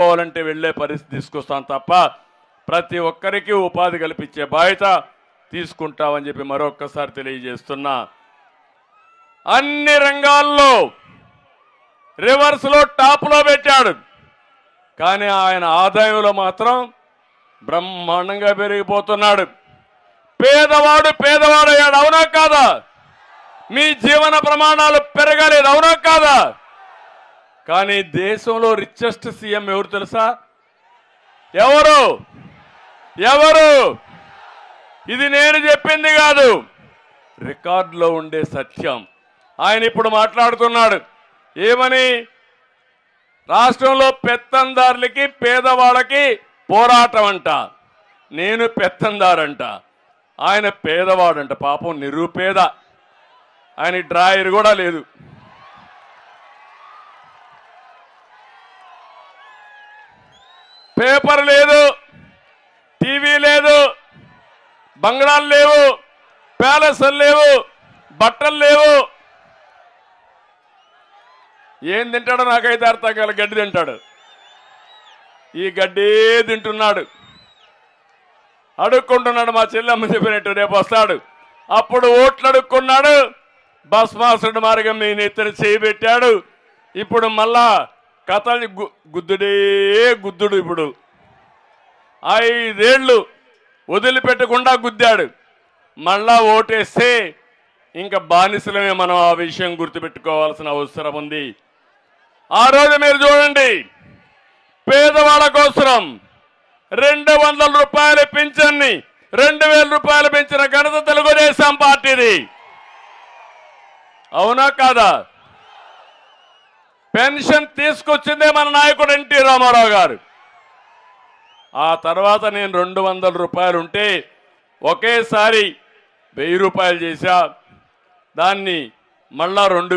పోవాలంటే వెళ్ళే పరిస్థితి తీసుకొస్తాం తప్ప ప్రతి ఒక్కరికి ఉపాధి కల్పించే బాధ్యత తీసుకుంటామని చెప్పి మరొక్కసారి తెలియజేస్తున్నా. అన్ని రంగాల్లో రివర్స్లో టాప్లో పెట్టాడు. కానీ ఆయన ఆదాయంలో మాత్రం బ్రహ్మాండంగా పెరిగిపోతున్నాడు. పేదవాడు పేదవాడయ్యాడు అవునా కాదా? మీ జీవన ప్రమాణాలు పెరగలేదు అవునా కాదా? కానీ దేశంలో రిచెస్ట్ సీఎం ఎవరు తెలుసా? ఎవరు? ఎవరు? ఇది నేను చెప్పింది కాదు. రికార్డులో ఉండే సత్యం. ఆయన ఇప్పుడు మాట్లాడుతున్నాడు. ఏమని? రాష్ట్రంలో పెత్తందారులకి పేదవాళ్ళకి పోరాటం అంట. నేను పెత్తందారంట. ఆయన పేదవాడంట. పాపం నిరుపేద. ఆయన డ్రాయర్ కూడా లేదు. పేపర్ లేదు టీవీ లేదు బంగ్లాలు లేవు ప్యాలెస్లు లేవు బట్టలు లేవు. ఏం తింటాడో నాకైతే అర్థం కాదు గడ్డి తింటాడు. ఈ గడ్డే తింటున్నాడు. అడుక్కుంటున్నాడు మా చెల్లెమ్మ చెప్పినట్టు రేపు వస్తాడు. అప్పుడు ఓట్లు అడుక్కున్నాడు. భస్మాసుడు మార్గం మీ నెత్తిన చేయి పెట్టాడు. ఇప్పుడు మళ్ళా కథని గు- గుద్దుడే గుద్దుడు ఇప్పుడు. ఐదేళ్ళు వదిలిపెట్టకుండా గుద్దాడు. మళ్ళా ఓటేస్తే ఇంకా బానిసలమే మనం ఆ విషయం గుర్తుపెట్టుకోవాల్సిన అవసరం ఉంది. ఆ రోజు మీరు చూడండి పేదవాళ్ళ కోసం రెండు వందల రూపాయల పింఛన్ని రెండు వేల రూపాయలు పెంచిన ఘనత తెలుగుదేశం పార్టీది. అవునా కాదా? పెన్షన్ తీసుకొచ్చిందే మన నాయకుడు ఎన్టీ రామారావు గారు. ఆ తర్వాత నేను రెండు వందల రూపాయలు ఉంటే ఒకేసారి వెయ్యి రూపాయలు చేశా. దాన్ని మళ్ళా రెండు